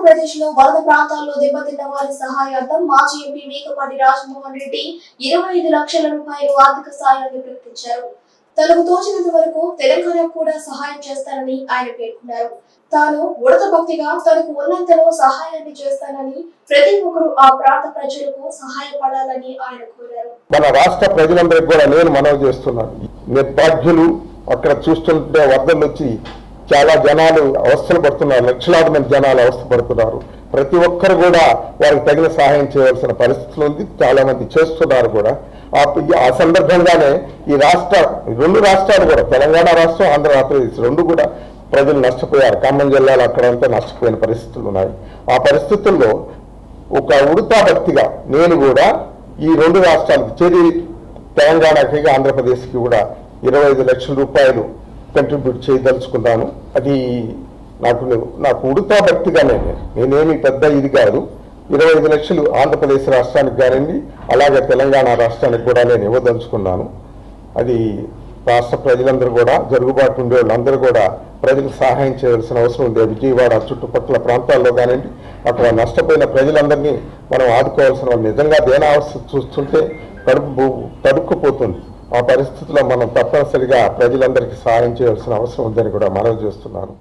ఆంధ్రప్రదేశ్లో వరద ప్రాంతాల్లో దెబ్బతిన్న వారి సహాయార్థం మాజీ ఎంపీ మేకపాటి రాజమోహన్ రెడ్డి ఇరవై ఐదు లక్షల రూపాయలు ఆర్థిక సాయాన్ని ప్రకటించారు. తనకు తోచినంత వరకు తెలంగాణ కూడా సహాయం చేస్తానని ఆయన పేర్కొన్నారు. తాను ఉడత భక్తిగా తనకు ఉన్నంతలో సహాయాన్ని చేస్తానని ప్రతి ఒక్కరూ ఆ ప్రాంత ప్రజలకు సహాయపడాలని ఆయన కోరారు. మన రాష్ట్ర ప్రజలందరికీ కూడా నేను మనవి చేస్తున్నాను. నిర్భాగ్యులు అక్కడ చూస్తుంటే వరదలు వచ్చి చాలా జనాలు అవస్థలు పడుతున్నారు. లక్షలాది మంది జనాలు అవస్థ పడుతున్నారు. ప్రతి ఒక్కరు కూడా వారికి తగిన సహాయం చేయవలసిన పరిస్థితులు ఉంది. చాలామంది చేస్తున్నారు కూడా. ఆ సందర్భంగానే ఈ రాష్ట్ర ఈ రెండు రాష్ట్రాలు కూడా తెలంగాణ రాష్ట్రం ఆంధ్ర ఆంధ్రప్రదేశ్ రెండు కూడా ప్రజలు నష్టపోయారు. ఖమ్మం జిల్లాలో అక్కడంతా నష్టపోయిన పరిస్థితులు ఉన్నాయి. ఆ పరిస్థితుల్లో ఒక ఉడతా భక్తిగా నేను కూడా ఈ రెండు రాష్ట్రాలకు చేరి తెలంగాణకి ఆంధ్రప్రదేశ్కి కూడా ఇరవై ఐదు లక్షల రూపాయలు కంట్రిబ్యూట్ చేయదలుచుకున్నాను. అది నాకు నాకు ఉడతా భక్తిగానే నేనేమి పెద్ద ఇది కాదు. ఇరవై ఐదు లక్షలు ఆంధ్రప్రదేశ్ రాష్ట్రానికి కానివ్వండి అలాగే తెలంగాణ రాష్ట్రానికి కూడా నేను ఇవ్వదలుచుకున్నాను. అది రాష్ట్ర ప్రజలందరూ కూడా జరుగుబాటు ఉండే వాళ్ళందరూ కూడా ప్రజలకు సహాయం చేయవలసిన అవసరం ఉంది విజయవాడ చుట్టుపక్కల ప్రాంతాల్లో కానివ్వండి అక్కడ నష్టపోయిన ప్రజలందరినీ మనం ఆదుకోవాల్సిన నిజంగా దేనావస్థ చూస్తుంటే కడుపు తడుక్కుపోతుంది. ఆ పరిస్థితుల్లో మనం తప్పనిసరిగా ప్రజలందరికీ సహాయం చేయాల్సిన అవసరం ఉందని కూడా మనవి చేస్తున్నాను